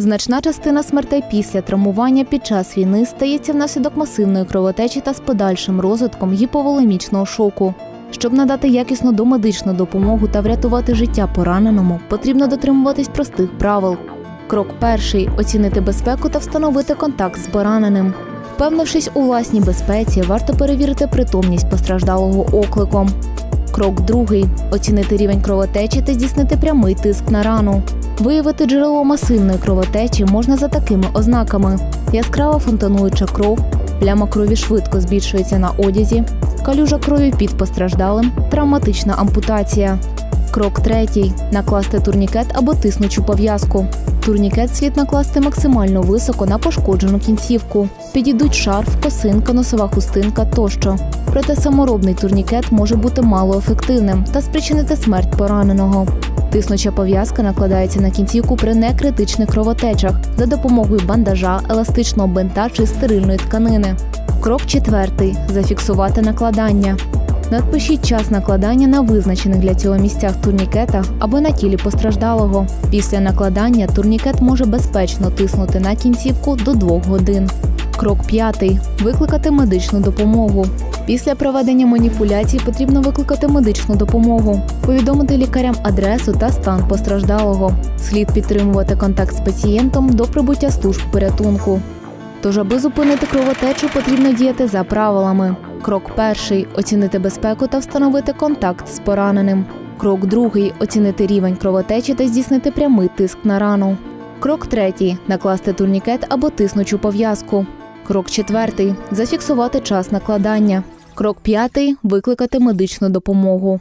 Значна частина смертей після травмування під час війни стається внаслідок масивної кровотечі та з подальшим розвитком гіповолемічного шоку. Щоб надати якісну домедичну допомогу та врятувати життя пораненому, потрібно дотримуватись простих правил. Крок перший оцінити безпеку та встановити контакт з пораненим. Впевнившись у власній безпеці, варто перевірити притомність постраждалого окликом. Крок другий оцінити рівень кровотечі та здійснити прямий тиск на рану. Виявити джерело масивної кровотечі можна за такими ознаками: яскрава фонтануюча кров, пляма крові швидко збільшується на одязі, калюжа крові під постраждалим, травматична ампутація. Крок третій накласти турнікет або тиснучу пов'язку. Турнікет слід накласти максимально високо на пошкоджену кінцівку. Підійдуть шарф, косинка, носова хустинка тощо. Проте саморобний турнікет може бути малоефективним та спричинити смерть пораненого. Тиснуча пов'язка накладається на кінцівку при некритичних кровотечах за допомогою бандажа, еластичного бинта чи стерильної тканини. Крок четвертий зафіксувати накладання. Надпишіть час накладання на визначених для цього місцях турнікета або на тілі постраждалого. Після накладання турнікет може безпечно тиснути на кінцівку до 2 годин. Крок п'ятий викликати медичну допомогу. Після проведення маніпуляцій потрібно викликати медичну допомогу, повідомити лікарям адресу та стан постраждалого. Слід підтримувати контакт з пацієнтом до прибуття служб порятунку. Тож, аби зупинити кровотечу, потрібно діяти за правилами. Крок перший оцінити безпеку та встановити контакт з пораненим. Крок другий оцінити рівень кровотечі та здійснити прямий тиск на рану. Крок третій накласти турнікет або тиснучу пов'язку. Крок четвертий зафіксувати час накладання. Крок п'ятий викликати медичну допомогу.